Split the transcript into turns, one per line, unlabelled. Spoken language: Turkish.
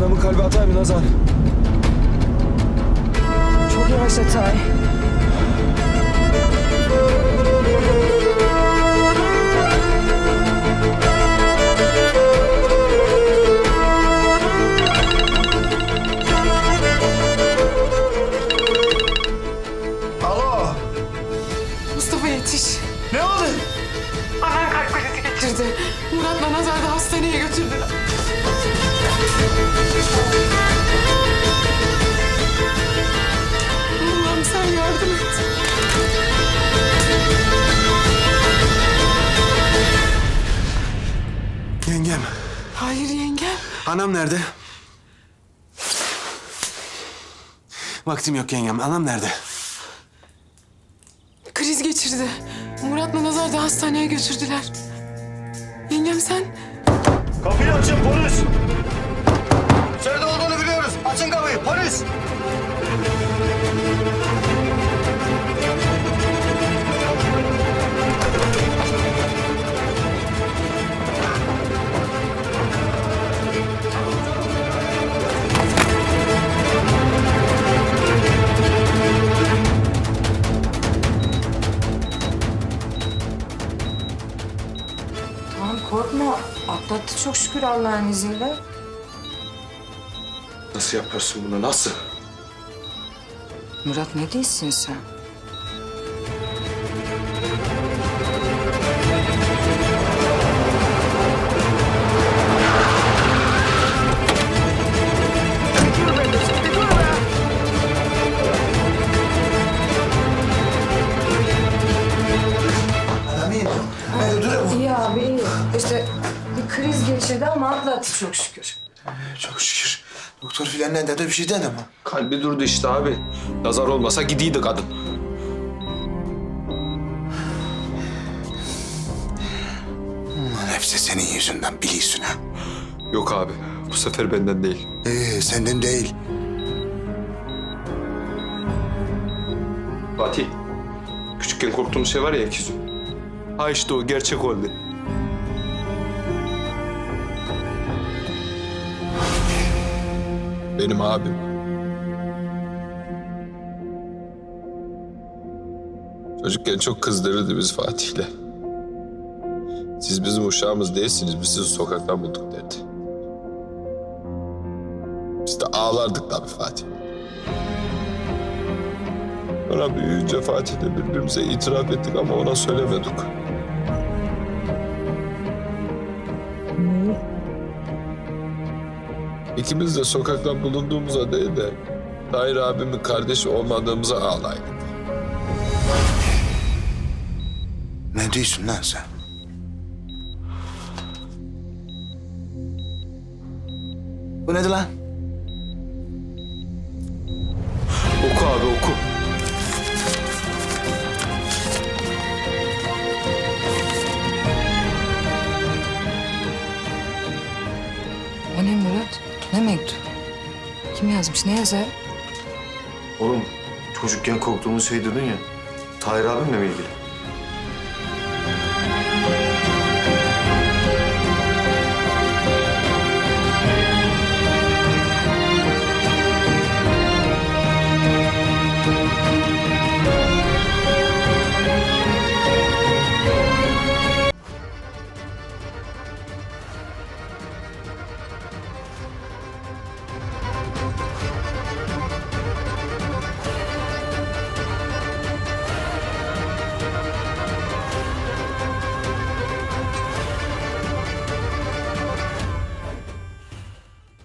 Adamın kalbi atay mı Nazan? Çok yavaş atay.
Alo.
Mustafa yetiş.
Ne oldu?
Anam kalp krizi geçirdi. Murat'la Nazar da hastaneye götürdüler. Allah'ım sen yardım et.
Yengem.
Hayır yengem.
Anam nerede? Vaktim yok yengem. Anam nerede?
Kriz geçirdi. Murat'la Nazar da hastaneye götürdüler. Yengem sen?
Kapıyı açın polis.
Tamam korkma. Atlattı çok şükür Allah'ın izniyle.
Nasıl yaparsın bunu? Nasıl?
Murat ne değilsin sen? İyi abi iyi. İşte bir kriz geçirdi ama atlattı çok şükür.
Çok şükür. Doktor filan ne dedi? Bir şey dedi mi?
Kalbi durdu işte abi. Nazar olmasa gidiydi kadın.
Lan hepsi senin yüzünden biliyorsun ha.
Yok abi. Bu sefer benden değil.
Ee, senden değil.
Fatih. Küçükken korktuğumuz şey var ya ikizim. Ha işte o gerçek oldu. Benim abim. Çocukken çok kızdırırdı biz Fatih'le. Siz bizim uşağımız değilsiniz, biz sizi sokaktan bulduk derdi. Biz de ağlardık tabii Fatih. Sonra büyüyünce Fatih'le birbirimize itiraf ettik ama ona söylemedik. İkimiz de sokaktan bulunduğumuza değil de Tahir abimin kardeşi olmadığımıza ağlaydık.
Ne diyorsun lan sen?
Bu nedir lan?
Mektup? Kim yazmış? Ne yazar?
Oğlum çocukken korktuğumuz şey dedin ya. Tahir abimle mi ilgili?